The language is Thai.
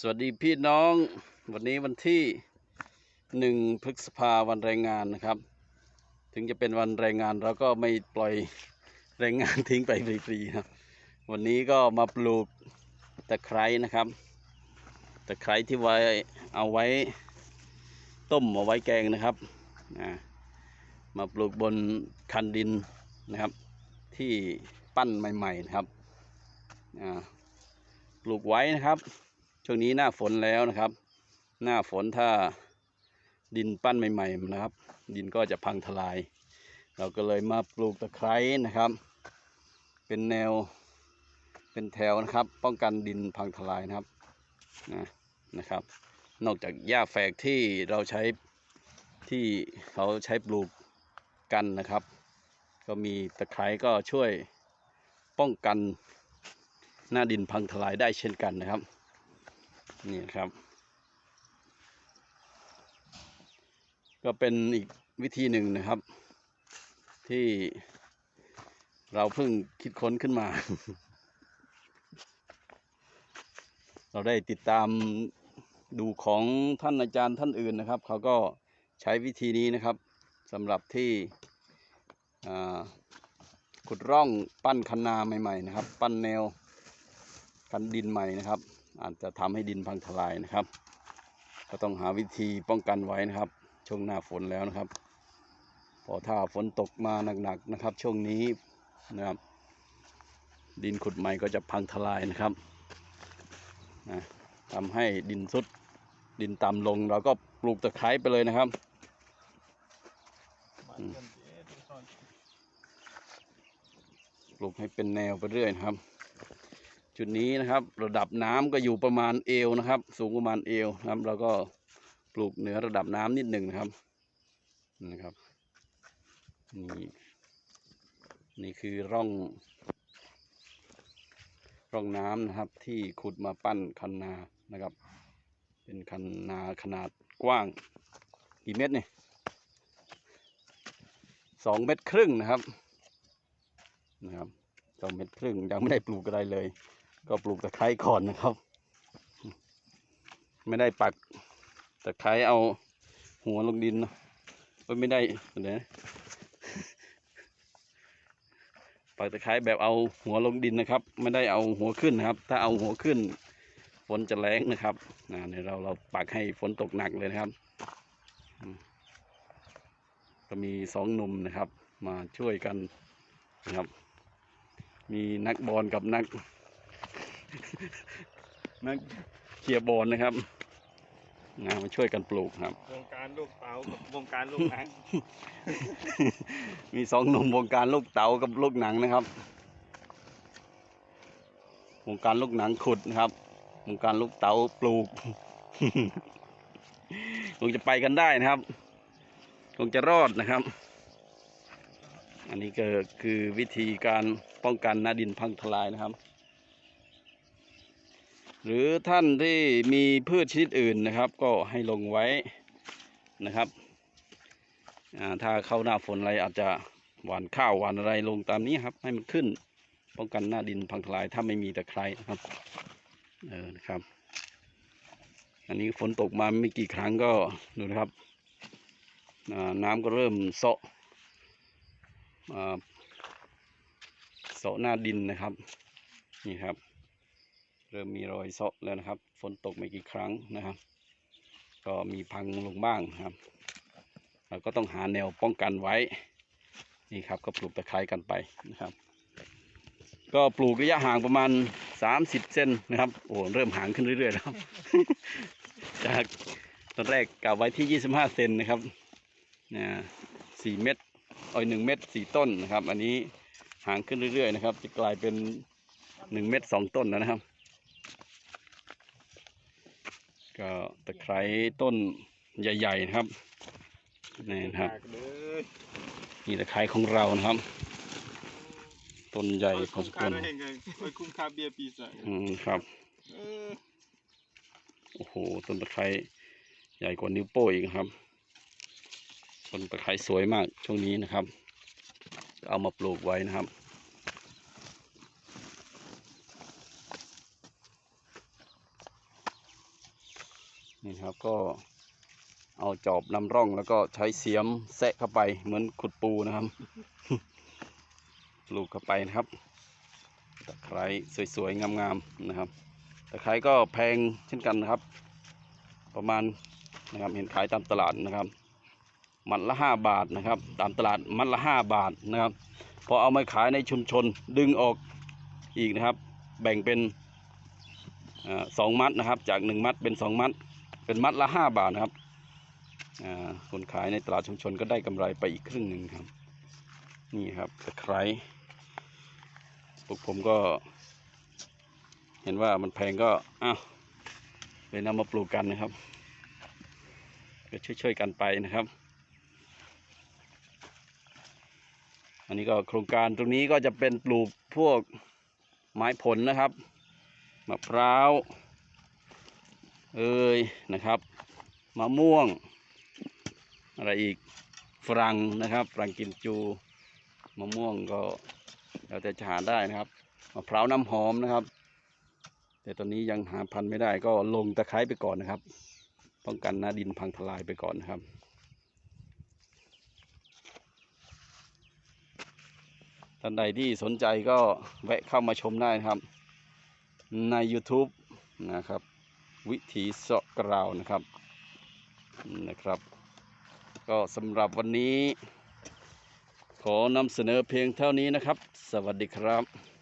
สวัสดีพี่น้องวันนี้วันที่หนึ่งพฤษภาวันแรงงานนะครับ ถึงจะเป็นวันแรงงานเราก็ไม่ปล่อยแรงงานทิ้งไปฟรีๆครับ วันนี้ก็มาปลูกตะไคร้นะครับตะไคร้ที่ไว้เอาไว้ต้มเอาไว้แกงนะครับมาปลูกบนคันดินนะครับ ที่ปั้นใหม่ ๆ นะครับปลูกไว้นะครับ ช่วงนี้หน้าฝนแล้วนะครับ หน้าฝนถ้าดินปั้นใหม่ๆนะครับ ดินก็จะพังทลาย เราก็เลยมาปลูกตะไคร้นะครับ เป็นแนวเป็นแถวนะครับ ป้องกันดินพังทลายนะครับนะนะครับ นอกจากหญ้าแฝกที่เราใช้ที่เขาใช้ปลูกกันนะครับ ก็มีตะไคร้ก็ช่วยป้องกันหน้าดินพังทลายได้เช่นกันนะครับ นี่ครับ ก็เป็นอีกวิธีหนึ่งนะครับ ที่เราเพิ่งคิดค้นขึ้นมา เราได้ติดตามดูของท่านอาจารย์ท่านอื่นนะครับ เขาก็ใช้วิธีนี้นะครับสำหรับที่ขุดร่องปั้นคันนาใหม่ ๆ นะครับ ปั้นแนวกันดินใหม่นะครับ อาจจะทำให้ดินพังทลายนะครับ ก็ต้องหาวิธีป้องกันไว้นะครับ ช่วงหน้าฝนแล้วนะครับ พอถ้าฝนตกมาหนักๆนะครับ ช่วงนี้นะครับ ดินขุดใหม่ก็จะพังทลายนะครับนะทำให้ดินสุดดินต่ำลงเราก็ปลูกตะไคร้ไปเลยนะครับปลูกให้เป็นแนวไปเรื่อยนะครับ จุดนี้นะครับ ระดับน้ำก็อยู่ประมาณเอวนะครับ สูงประมาณเอวนะครับ แล้วก็ปลูกเหนือระดับน้ำนิดหนึ่งนะครับนะครับนี่นี่คือร่องร่องน้ำนะครับ ที่ขุดมาปั้นคันนานะครับ เป็นคันนาขนาดกว้างกี่เมตรเนี่ยสองเมตรครึ่งนะครับนะครับสองเมตรครึ่งยังไม่ได้ปลูกอะไรเลย ก็ปลูกตะไคร้ก่อนนะครับ ไม่ได้ปักตะไคร้เอาหัวลงดินเนอะเอ้ยไม่ได้เดี๋ยวปักตะไคร้แบบเอาหัวลงดินนะครับ ไม่ได้เอาหัวขึ้นนะครับ ถ้าเอาหัวขึ้น ฝนจะแรงนะครับนะเดี๋ยวเราเราปักให้ฝนตกหนักเลยนะครับ ก็มีสองหนุ่มนะครับ มาช่วยกันนะครับ มีนักบอลกับนัก นักเชียร์บอลนะครับนะมาช่วยกันปลูกครับ วงการลูกเต๋ากับวงการลูกหนังมีสองหนุ่มวงการลูกเต๋ากับลูกหนังนะครับ วงการลูกหนังขุดนะครับ วงการลูกเต๋าปลูก คงจะไปกันได้นะครับ คงจะรอดนะครับ อันนี้ก็คือวิธีการป้องกันหน้าดินพังทลายนะครับ หรือท่านที่มีพืชชนิดอื่นนะครับ ก็ให้ลงไว้นะครับอ่าถ้าเข้าหน้าฝนอะไรอาจจะหวานข้าวหวานอะไรลงตามนี้ครับ ให้มันขึ้นป้องกันหน้าดินพังทลายถ้าไม่มีตะไคร้นะครับเออนะครับ อันนี้ฝนตกมาไม่กี่ครั้งก็ดูนะครับอ่าน้ำก็เริ่มเซาะอ่าเซาะหน้าดินนะครับนี่ครับ เริ่มมีรอยเซาะแล้วนะครับ ฝนตกไม่กี่ครั้งนะครับ ก็มีพังลงบ้างครับ เราก็ต้องหาแนวป้องกันไว้ นี่ครับก็ปลูกตะไคร้กันไปนะครับ ก็ปลูกระยะห่างประมาณ 30 เซนนะครับ โอ้เริ่มห่างขึ้นเรื่อยๆแล้วจากตอนแรกกะไว้ที่ 25 เซนนะครับนะสี่เม็ดอ้อยหนึ่งเม็ดสี่ต้นนะครับ อันนี้ห่างขึ้นเรื่อยๆนะครับ จะกลายเป็นหนึ่งเม็ดสองต้นแล้วนะครับ ก็ตะไคร้ต้นใหญ่ๆนะครับนี่นะครับเลยนี่ตะไคร้ของเรานะครับต้นใหญ่พอสมควรไว้เองเลยไว้คุ้มค่าเบียร์ปีศาจอืมครับเออโอ้โหต้นตะไคร้ใหญ่กว่านิ้วโป้งอีกครับต้นตะไคร้สวยมากช่วงนี้นะครับ เอามาปลูกไว้นะครับ นี่ครับก็เอาจอบนำร่องแล้วก็ใช้เสียมแซะเข้าไปเหมือนขุดปูนะครับปลูกเข้าไปนะครับตะไคร้สวยๆงามๆนะครับตะไคร้ก็แพงเช่นกันนะครับ ประมาณนะครับเห็นขายตามตลาดนะครับมัดละห้าบาทนะครับ ตามตลาดมัดละห้าบาทนะครับพอเอามาขายในชุมชนดึงออกอีกนะครับ แบ่งเป็นสองมัดนะครับ จากหนึ่งมัดเป็นสองมัด เป็นมัดละห้าบาทนะครับคนขายในตลาดชุมชนก็ได้กำไรไปอีกครึ่งหนึ่งครับ นี่ครับตะไคร้พวกผมก็ เห็นว่ามันแพงก็อ้าวเลยนำมาปลูกกันนะครับ ก็ช่วยๆกันไปนะครับ อันนี้ก็โครงการตรงนี้ก็จะเป็นปลูกพวกไม้ผลนะครับมะพร้าว เอ้ยนะครับมะม่วง อะไรอีกฝรั่งนะครับฝรั่งกิมจูมะม่วงก็แล้วแต่จะหาได้นะครับมะพร้าวน้ำหอมนะครับ แต่ตอนนี้ยังหาพันธุ์ไม่ได้ก็ลงตะไคร้ไปก่อนนะครับ ป้องกันหน้าดินพังทลายไปก่อนนะครับท่านใดที่สนใจก็แวะเข้ามาชมได้นะครับ ใน YouTube นะครับ วิถีเสาะกราวนะครับนะครับ ก็สำหรับวันนี้ ขอนำเสนอเพียงเท่านี้นะครับ สวัสดีครับ